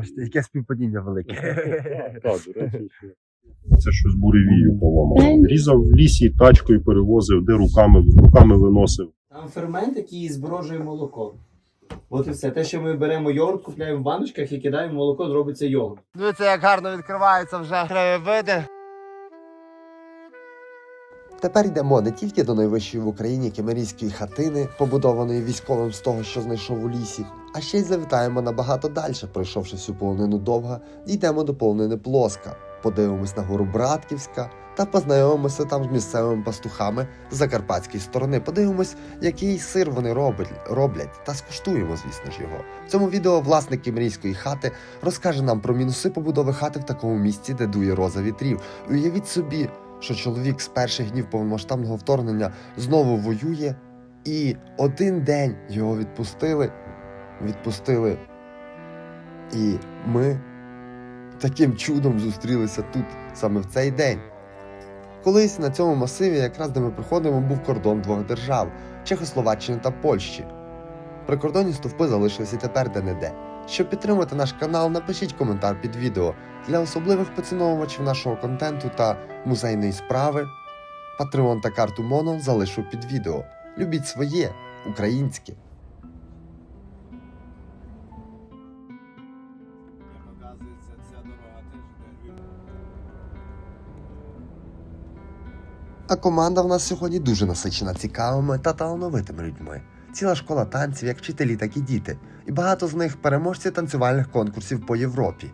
Бачите, яке співпадіння велике. Так, до речі, це щось буревію поламало. Різав в лісі, тачкою перевозив, де руками, руками виносив. Там фермент, який зброжує молоко. От і все. Те, що ми беремо йогурт, купляємо в баночках і кидаємо в молоко, зробиться йогурт. Дивіться, як гарно відкриваються вже краєвиди. Тепер йдемо не тільки до найвищої в Україні кемерійської хатини, побудованої військовим з того, що знайшов у лісі, а ще й завітаємо набагато далі, пройшовши всю полонину довга, дійдемо до полонини Плоска, подивимось на гору Братківська та познайомимося там з місцевими пастухами з закарпатської сторони. Подивимось, який сир вони роблять, роблять, та скуштуємо, звісно ж, його. В цьому відео власник кемерійської хати розкаже нам про мінуси побудови хати в такому місці, де дує роза вітрів. Уявіть собі, що чоловік з перших днів повномасштабного вторгнення знову воює, і один день його відпустили, відпустили. І ми таким чудом зустрілися тут, саме в цей день. Колись на цьому масиві, якраз де ми приходимо, був кордон двох держав Чехословаччини та Польщі. Прикордонні стовпи залишилися тепер де-не-де. Щоб підтримати наш канал, напишіть коментар під відео. Для особливих поціновувачів нашого контенту та музейної справи Patreon та карту Моно залишу під відео. Любіть своє, українське. А команда в нас сьогодні дуже насичена цікавими та талановитими людьми. Ціла школа танців, як вчителі, так і діти. І багато з них переможці танцювальних конкурсів по Європі.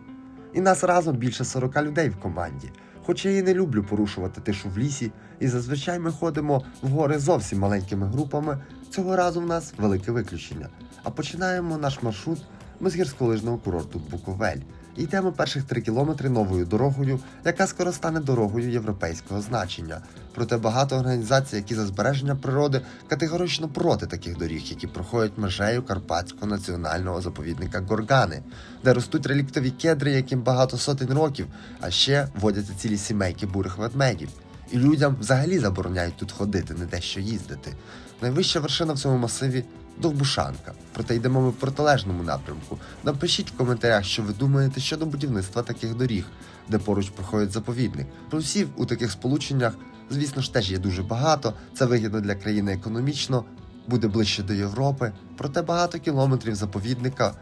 І нас разом більше 40 людей в команді. Хоч я і не люблю порушувати тишу в лісі, і зазвичай ми ходимо в гори зовсім маленькими групами. Цього разу в нас велике виключення. А починаємо наш маршрут ми з гірськолижного курорту Буковель. Йдемо перших три кілометри новою дорогою, яка скоро стане дорогою європейського значення. Проте багато організацій, які за збереження природи, категорично проти таких доріг, які проходять межею Карпатського національного заповідника Горгани, де ростуть реліктові кедри, яким багато сотень років, а ще водяться цілі сімейки бурих ведмедів. І людям взагалі забороняють тут ходити, не те що їздити. Найвища вершина в цьому масиві Довбушанка. Проте йдемо ми в протилежному напрямку. Напишіть в коментарях, що ви думаєте щодо будівництва таких доріг, де поруч проходить заповідник. Плюсів у таких сполученнях, звісно ж, теж є дуже багато. Це вигідно для країни економічно, буде ближче до Європи. Проте багато кілометрів заповідника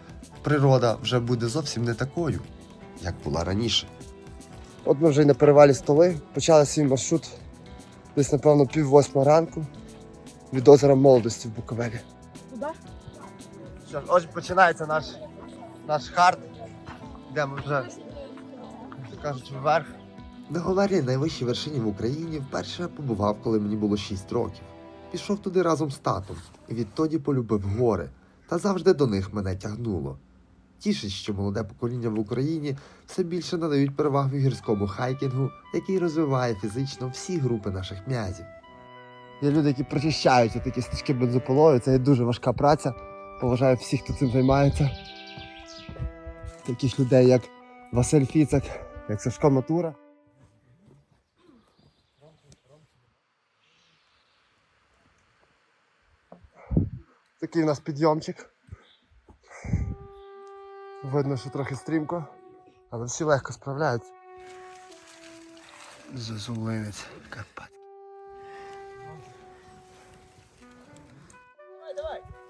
природа вже буде зовсім не такою, як була раніше. От ми вже й на перевалі столи. Почали свій маршрут десь, напевно, пів восьма ранку від озера молодості в Буковелі. Куди? Що ж, ось починається наш, наш хард. Йдемо вже, як кажуть, вверх. На Говерлі, найвищій вершині в Україні, вперше побував, коли мені було 6 років. Пішов туди разом з татом і відтоді полюбив гори, та завжди до них мене тягнуло. Тішить, що молоде покоління в Україні все більше надають перевагу гірському хайкінгу, який розвиває фізично всі групи наших м'язів. Є люди, які прочищають такі стежки бензополою. Це є дуже важка праця. Поважаю всіх, хто цим займається. Таких людей, як Василь Фіцак, як Сашко Матура. Такий у нас підйомчик. Видно, що трохи стрімко, але всі легко справляються. Зазулинець Карпат.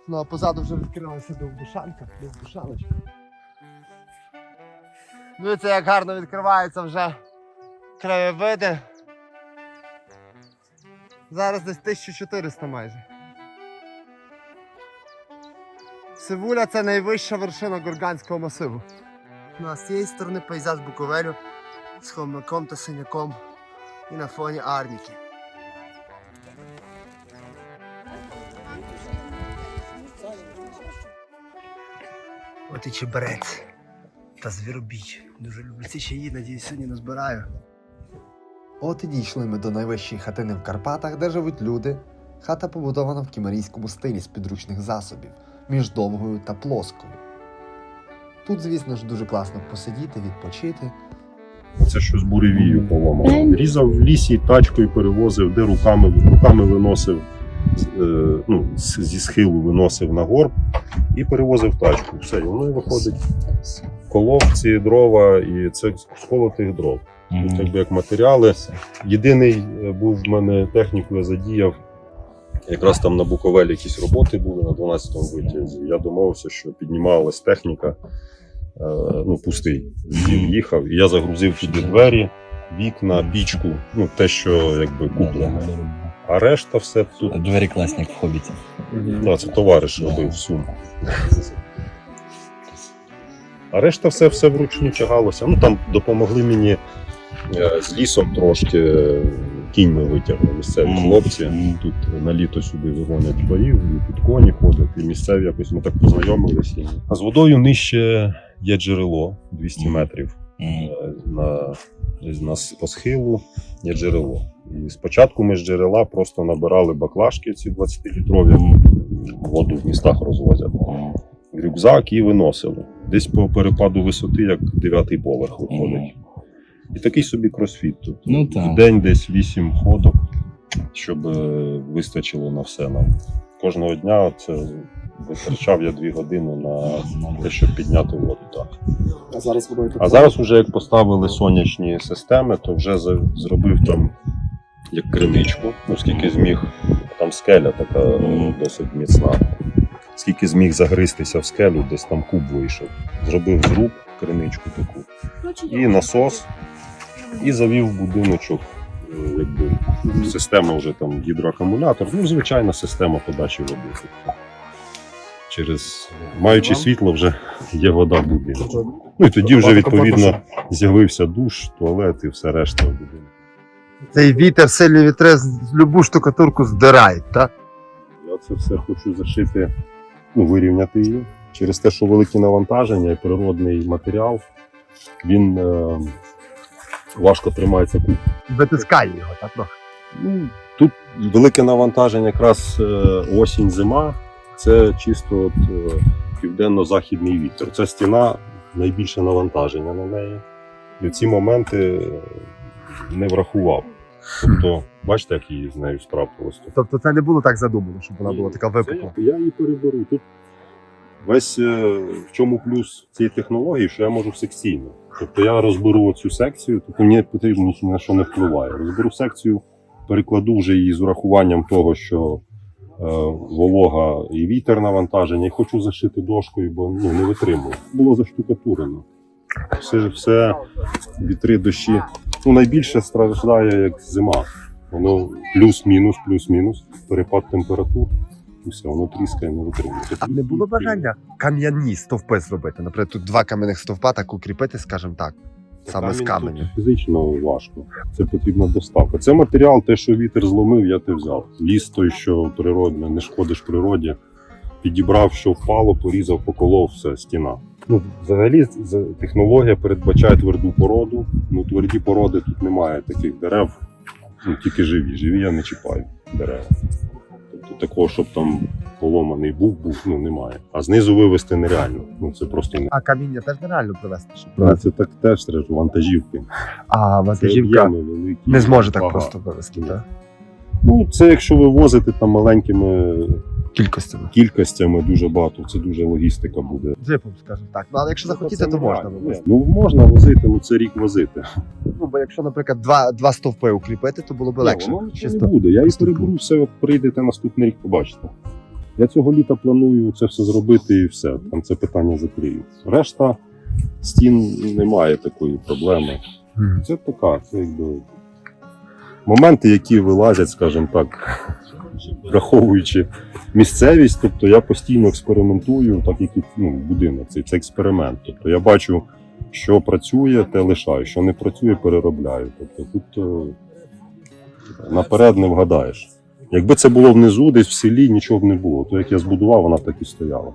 Ну а позаду вже відкрилася довбушанка, довбушаночка. Дивіться, як гарно відкриваються вже краєвиди. Зараз десь 1400 майже. Сивуля це найвища вершина Горганського масиву. Ну а з цієї сторони пейзаж Буковелю з хомяком та синяком і на фоні Арніки. От і чеберець та звіробій. Дуже люблю ці чаї, надіюсь, сьогодні назбираю. От і дійшли ми до найвищої хатини в Карпатах, де живуть люди. Хата побудована в кімерійському стилі з підручних засобів, між довгою та плоскою. Тут, звісно ж, дуже класно посидіти, відпочити. Це щось буревію поламало. Різав в лісі, тачкою перевозив, де руками, руками виносив, ну, зі схилу виносив на горб і перевозив тачку. Все, і воно і виходить колов ці дрова, і це з колотих дров. Тут якби як матеріали. Єдиний е, був в мене техніку, я задіяв. Якраз там на Буковелі якісь роботи були на 12-му витязі. Я домовився, що піднімалась техніка, е, ну, пустий. Він їхав, і я загрузив туди двері, вікна, пічку, ну те, що якби куплено. А решта все тут. Двері класні, як в хобіті. Ну, це товариш робив сумку. А решта все, все вручну тягалося. Ну там допомогли мені е, з лісом трошки е, кіньми витягли місцеві Мгм. хлопці. Тут на літо сюди вигонять барів, і тут коні ходять, і місцеві якось ми так познайомилися. А з водою нижче є джерело 200 Мгм. метрів. Мгм. Е, На, десь на с- по схилу є джерело. І спочатку ми з джерела просто набирали баклажки, ці 20-літрові воду в містах розвозять. Рюкзак і виносили. Десь по перепаду висоти, як дев'ятий поверх виходить. І такий собі кросфіт. Тобто Ну, так. в день десь 8 ходок, щоб е, вистачило на все нам. Кожного дня це витрачав я 2 години на те, щоб підняти воду. Так. А зараз водою А зараз, вже як поставили сонячні системи, то вже зробив там як криничку, ну скільки зміг, там скеля така досить міцна. Скільки зміг загристися в скелю, десь там куб вийшов. Зробив зруб, криничку таку, і насос, і завів будиночок. е, Якби система вже там гідроакумулятор, ну звичайна система подачі води. Тобто, через маючи світло, вже є вода в будинку. Ну і тоді вже відповідно з'явився душ, туалет і все решта в будинку. Цей вітер, сильні вітри з любу штукатурку здирають, так? Я це все хочу зашити, ну, вирівняти її. Через те, що великі навантаження і природний матеріал, він е, важко тримається куб. Витискає його, так? трохи. Ну, тут велике навантаження, якраз е, осінь-зима. Це чисто от, е, південно-західний вітер. Ця стіна найбільше навантаження на неї. І ці моменти е, не врахував. Тобто, бачите, як її з нею справилось. Тобто це не було так задумано, щоб вона Ні, була така це випукла. Я, я її переберу. Тут весь е, в чому плюс цієї технології, що я можу секційно. Тобто я розберу цю секцію, тобто мені потрібно ні на що не впливає. Розберу секцію, перекладу вже її з урахуванням того, що волога і вітер навантаження, і хочу зашити дошкою, бо ну, не витримую. Було заштукатурено. Все, все вітри, дощі. Ну, найбільше страждає як зима. Воно плюс-мінус, плюс-мінус, перепад температур. І все, воно тріскає, не витримує. А не було бажання кам'яні стовпи зробити. Наприклад, тут два кам'яних стовпа так укріпити, скажімо так. Саме з каменю. Фізично важко. Це потрібна доставка. Це матеріал, те, що вітер зломив, я те взяв. Ліс той, що природне, не шкодиш природі. Підібрав, що впало, порізав, поколов, все, стіна. Ну, взагалі, технологія передбачає тверду породу. Ну, тверді породи тут немає таких дерев, ну, тільки живі. Живі я не чіпаю дерева. Тобто такого, щоб там поломаний був, був, ну немає. А знизу вивезти нереально. Ну це просто не. А каміння теж нереально привезти. щоб привезти. це так теж треба вантажівки. А Це вантажівка об'єми великі. не зможе так Багато. просто вивезти, Ні. так? Ну, це якщо ви возите там маленькими Кількостями. кількостями дуже багато, це дуже логістика буде. Джипом, скажімо так. Ну, але якщо захотіти, Це то можна вивезти. Ну можна возити, ну це рік возити. Ну, бо якщо, наприклад, два, два стовпи укріпити, то було б легше. Ні, воно нічого Чисто. не буде. Я і переберу все, прийдете наступний рік, побачите. Я цього літа планую це все зробити і все. Там це питання закрию. Решта стін немає такої проблеми. Це така, це якби моменти, які вилазять, скажімо так, враховуючи місцевість. Тобто я постійно експериментую, так як і ну, будинок. Це, це експеримент. Тобто я бачу, що працює, те лишаю, що не працює, переробляю. Тобто тут е, наперед не вгадаєш. Якби це було внизу, десь в селі, нічого б не було. То як я збудував, вона так і стояла.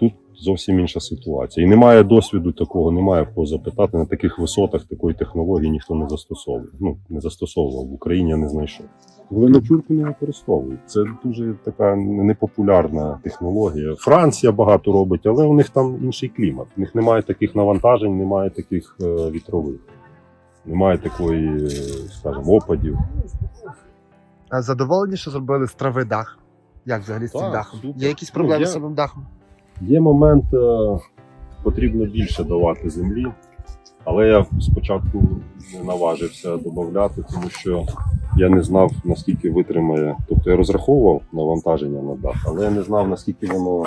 Тут зовсім інша ситуація. І немає досвіду такого, немає в кого запитати. На таких висотах такої технології ніхто не застосовує. Ну, не застосовував, в Україні я не знайшов. Глиночурку не використовують. Це дуже така непопулярна технологія. Франція багато робить, але у них там інший клімат. У них немає таких навантажень, немає таких е, вітрових, немає такої, е, скажімо, опадів. А задоволені, що зробили з трави дах? Як взагалі з цим дахом? супер. Є якісь Ну, проблеми з самим дахом? Є момент, е, потрібно більше давати землі. Але я спочатку не наважився додати, тому що я не знав, наскільки витримає. Тобто я розраховував навантаження на дах, але я не знав, наскільки воно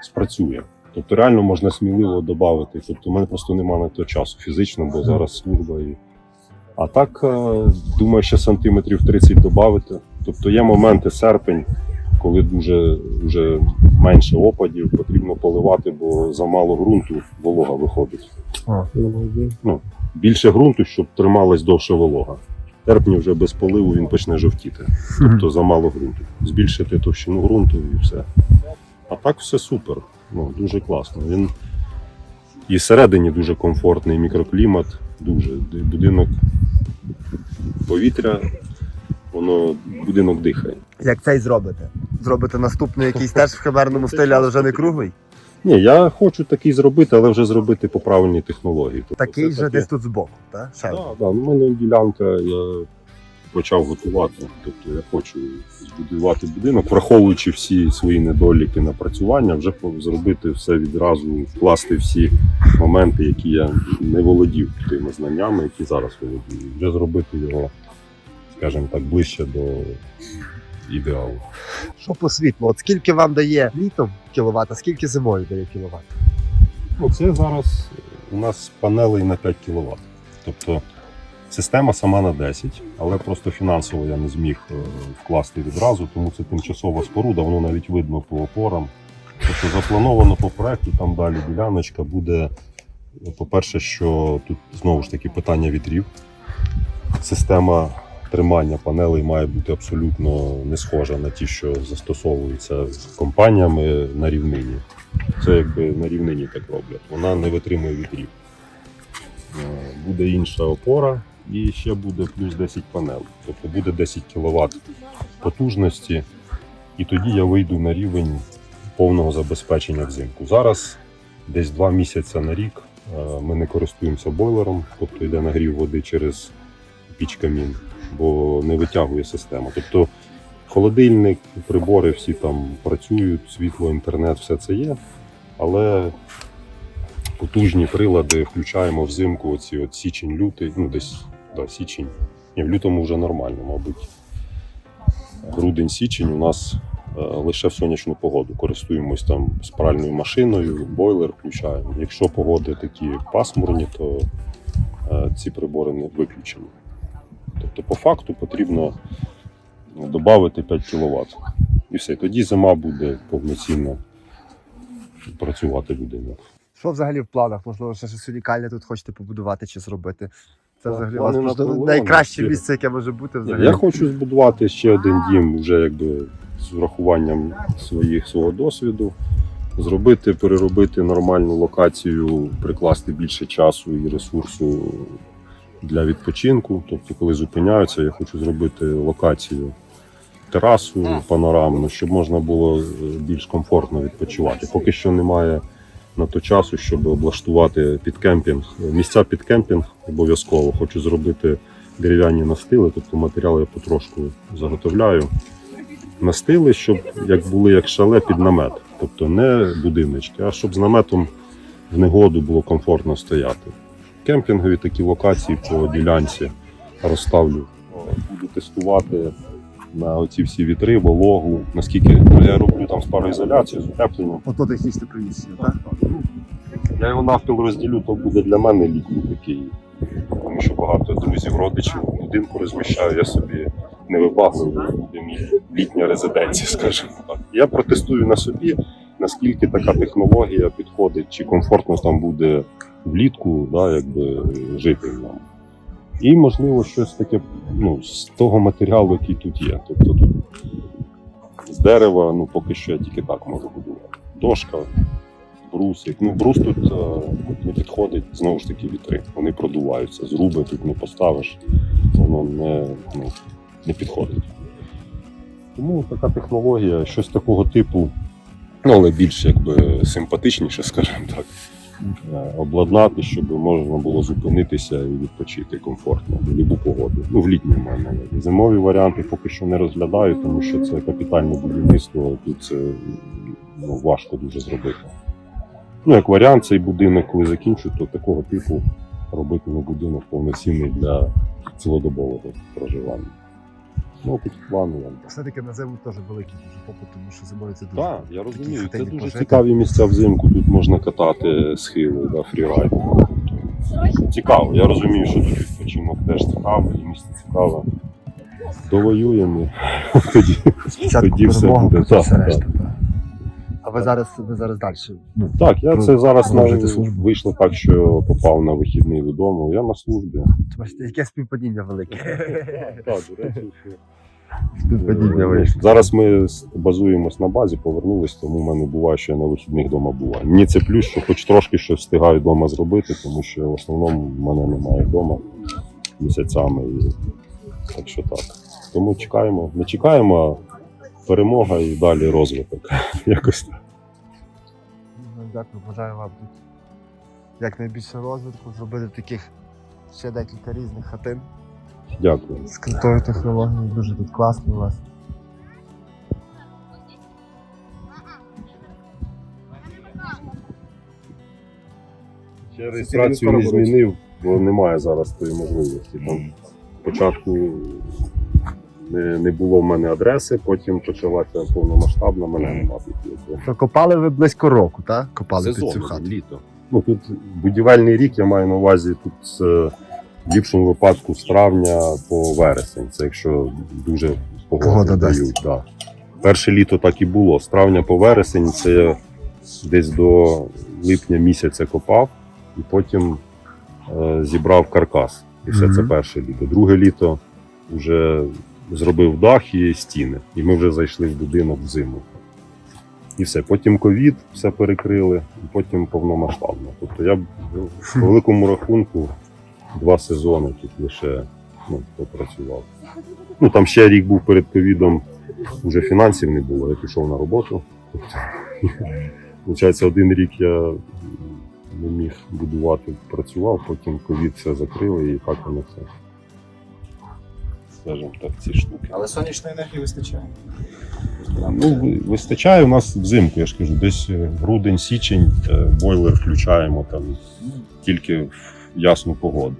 спрацює. Тобто реально можна сміливо додати. Тобто, у мене просто немає на то часу фізично, бо зараз служба і. А так, е, думаю, ще сантиметрів 30 додати. Тобто є моменти серпень, коли дуже, дуже менше опадів, потрібно поливати, бо замало ґрунту волога виходить. Ну, більше ґрунту, щоб трималась довше волога. Терпні вже без поливу він почне жовтіти. Тобто замало ґрунту. Збільшити товщину ґрунту і все. А так все супер. Ну, дуже класно. Він і всередині дуже комфортний мікроклімат, дуже. Будинок повітря, воно будинок дихає. Як цей зробите? Зробите наступний якийсь теж в химерному стилі, але вже не круглий? Ні, я хочу такий зробити, але вже зробити по правильній технології. Тобто Такий це же таке- десь тут збоку, так? Так, один. да, у мене ділянка, я почав готувати. Тобто я хочу збудувати будинок, враховуючи всі свої недоліки напрацювання, вже по- зробити все відразу, вкласти всі моменти, які я не володів тими знаннями, які зараз володію. Вже зробити його, скажімо так, ближче до ідеалу. Що по світлу? От скільки вам дає літом кіловат, а скільки зимою дає кіловат? Ну, це зараз у нас панелей на 5 кВт. Тобто система сама на 10, але просто фінансово я не зміг е, вкласти відразу, тому це тимчасова споруда, воно навіть видно по опорам. Тобто заплановано по проекту, там далі діляночка буде. По-перше, що тут знову ж таки питання вітрів. Система тримання панелей має бути абсолютно не схожа на ті, що застосовуються компаніями на рівнині. Це якби на рівнині так роблять. Вона не витримує вітрів. Е, Буде інша опора і ще буде плюс 10 панелей. Тобто буде 10 кВт потужності, і тоді я вийду на рівень повного забезпечення взимку. Зараз десь 2 місяці на рік е, ми не користуємося бойлером, тобто йде нагрів води через піч камін, бо не витягує система. Тобто холодильник, прибори всі там працюють, світло, інтернет, все це є. Але потужні прилади включаємо взимку, оці от січень-лютий, ну десь да, січень. Ні, в лютому вже нормально, мабуть. Грудень-січень у нас е, лише в сонячну погоду. Користуємось там спральною машиною, бойлер включаємо. Якщо погоди такі пасмурні, то е, ці прибори не виключені. Тобто, по факту потрібно додати 5 кВт. І все. Тоді зима буде повноцінно працювати будинок. Що взагалі в планах? Можливо, ще щось унікальне тут хочете побудувати чи зробити? Це Так, взагалі у вас просто найкраще місце, яке може бути Ні, взагалі. Я хочу збудувати ще один дім, вже якби з врахуванням своїх свого досвіду. Зробити, переробити нормальну локацію, прикласти більше часу і ресурсу для відпочинку. Тобто, коли зупиняються, я хочу зробити локацію терасу панорамну, щоб можна було е, більш комфортно відпочивати. Поки що немає на то часу, щоб облаштувати під кемпінг. Місця під кемпінг обов'язково. Хочу зробити дерев'яні настили, тобто матеріал я потрошку заготовляю. Настили, щоб як були як шале під намет. Тобто не будиночки, а щоб з наметом в негоду було комфортно стояти. Кемпінгові такі локації по ділянці розставлю. Буду тестувати на оці всі вітри, вологу, наскільки ну, я роблю там з пароізоляцією, з утепленням. Ото технічне приміщення, так? Я його навпіл розділю, то буде для мене літній такий. Тому що багато друзів, родичів в будинку розміщаю, я собі не вибагливий, буде мій літня резиденція, скажімо так. Я протестую на собі, наскільки така технологія підходить, чи комфортно там буде влітку, да, якби жити нам. І, можливо, щось таке ну, з того матеріалу, який тут є. Тобто тут з дерева, ну поки що я тільки так можу будувати. Дошка, брусик. Ну, брус тут е, не підходить, знову ж таки, вітри. Вони продуваються. Зруби тут не поставиш, воно не, ну, не підходить. Тому така технологія, щось такого типу, ну але більш якби симпатичніше, скажімо так. Е, Обладнати, щоб можна було зупинитися і відпочити комфортно в будь-яку погоду. Ну, в літню в мене. Зимові варіанти поки що не розглядаю, тому що це капітальне будівництво, тут це ну, важко дуже зробити. Ну, як варіант, цей будинок, коли закінчу, то такого типу робити не будинок повноцінний для цілодобового проживання. Ну, плани. Все-таки на зиму теж великий дуже попит, тому що зимою це дуже. Так, я розумію. Це дуже пожити. цікаві місця взимку. Тут можна катати схили, да, фрірайд. Цікаво. Я розумію, що тут відпочинок теж цікавий, і місце цікаве. Довоюємо. Тоді, Спочатку тоді все буде. Так, так. Ви зараз, ви зараз далі. Ну, так, я Ну, це зараз на, службу. вийшло так, що попав на вихідний додому. Я на службі. бачите, яке співпадіння велике. Так, до речі, Співпадіння вийшло. Зараз ми базуємось на базі, повернулись, тому в мене буває, що я на вихідних вдома буваю. Мені це плюс, що хоч трошки щось встигаю вдома зробити, тому що в основному в мене немає вдома місяцями. І... Так що так. Тому чекаємо. Не чекаємо, перемога і далі розвиток. Якось так. Ну, Дякую, бажаю вам тут якнайбільше розвитку, зробити таких ще декілька різних хатин Дякую. з крутою технологією. Дуже тут класно у вас. Ще реєстрацію не змінив, бо немає зараз тої можливості. Там спочатку не, не було в мене адреси, потім почалася повномасштабна, мене нема тут. Копали ви близько року, так? Копали під цю хату. літо. Ну тут будівельний рік я маю на увазі тут е, в ліпшому випадку з травня по вересень. Це якщо дуже Погода дають. Да. Перше літо так і було. З травня по вересень це я десь до липня місяця копав і потім е, зібрав каркас. І все це перше літо. Друге літо вже зробив дах і стіни. І ми вже зайшли в будинок в зиму. І все. Потім ковід, все перекрили, і потім повномасштабно. Тобто я по великому рахунку два сезони тут лише ну, попрацював. Ну там ще рік був перед ковідом, вже фінансів не було, я пішов на роботу. Тобто, Получається, один рік я не міг будувати, працював, потім ковід все закрили і так воно все. Скажімо так, ці штуки. Але сонячної енергії вистачає. Ну, вистачає у нас взимку, я ж кажу, десь е, грудень, січень, е, бойлер включаємо там тільки в ясну погоду.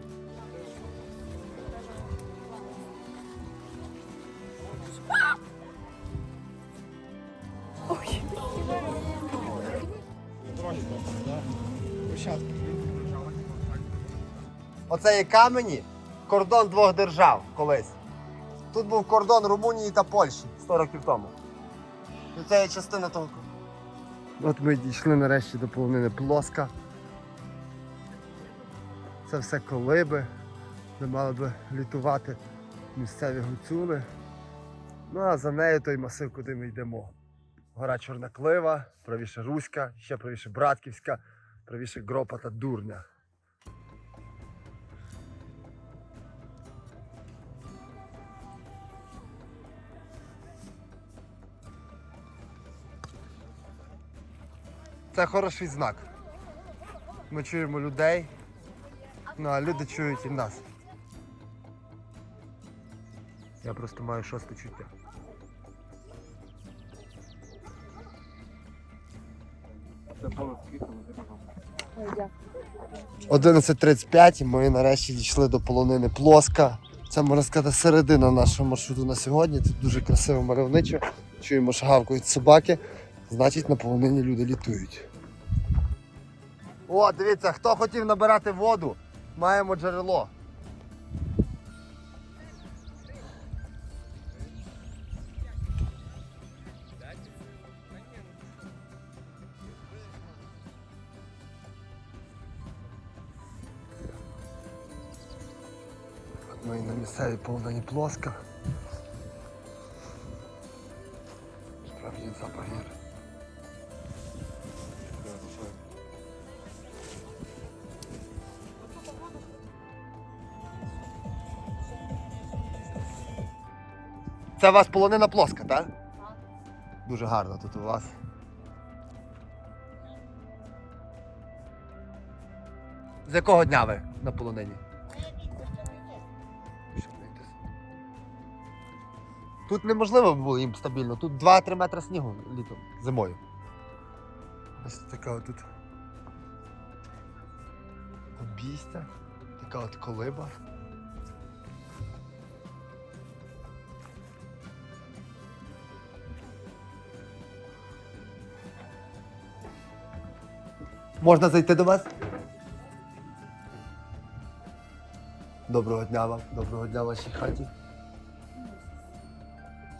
Оце є камені, кордон двох держав колись. Тут був кордон Румунії та Польщі 100 років тому. І це є частина того. От ми дійшли нарешті до полонини плоска. Це все колиби, де мали би літувати місцеві гуцули. Ну а за нею той масив, куди ми йдемо. Гора Чорноклива, правіше Руська, ще правіше Братківська, правіше Гропа та Дурня. Це хороший знак. Ми чуємо людей, ну а люди чують і нас. Я просто маю шосте чуття. Ой, дякую. 11.35 і ми нарешті дійшли до полонини Плоска. Це можна сказати середина нашого маршруту на сьогодні. Тут дуже красиво мальовничо. Чуємо, що гавкають собаки. Значить, на полонині люди літують. О, дивіться, хто хотів набирати воду, маємо джерело. Ми на місцевій полонині плоска. Справді запах Це у вас полонина плоска, так? Дуже гарно тут у вас. З якого дня ви на полонині? Тут неможливо було їм стабільно. Тут 2-3 метри снігу літом, зимою. Ось така тут обійстя, така от колиба. Можна зайти до вас? Доброго дня вам, доброго дня вашій хаті.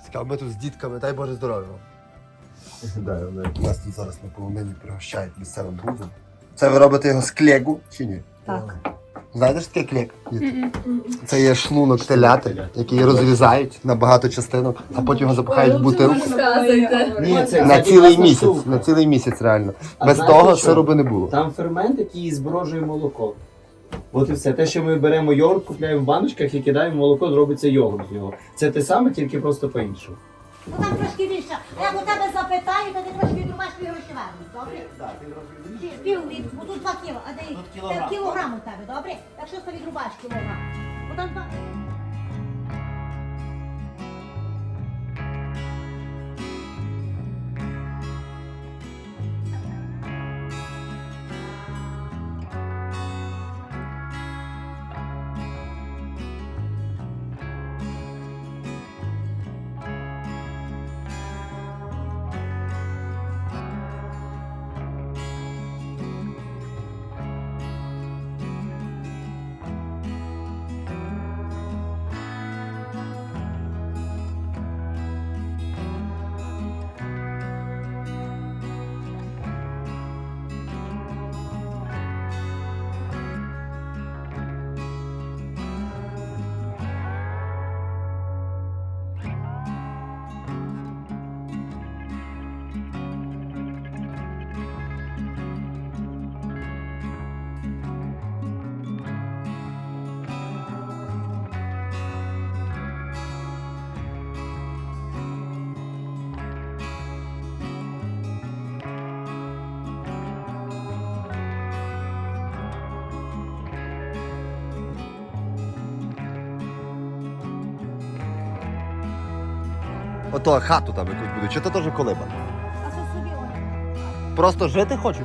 Цікаво, ми тут з дітками, дай Боже здоров'я вам. Да, вони нас тут зараз на полонині пригощають місцевим грузом. Це ви робите його з клегу чи ні? Так. Знаєте, що таке клек? Це є шлунок теляти, який розрізають на багато частинок, а потім його запихають в бутилку. Ні, це, На цілий місяць. На цілий місяць реально. А Без знаєте того що? сиру би не було. Там фермент, який зброжує молоко. От і все. Те, що ми беремо йогурт, купляємо в баночках і кидаємо в молоко, зробиться йогурт з нього. Це те саме, тільки просто по-іншому. Ну там трошки більше. А як у тебе запитаю, то ти трошки відрубаєш твій гроші вернуть, добре? Чи Пів від, бо тут два кіло, а ти кілограм. кілограм у тебе, добре? Якщо ти відрубаєш кілограм. Бо там два. Ото хату там якусь буду, чи то теж колиба? А що собі? Просто жити хочеш?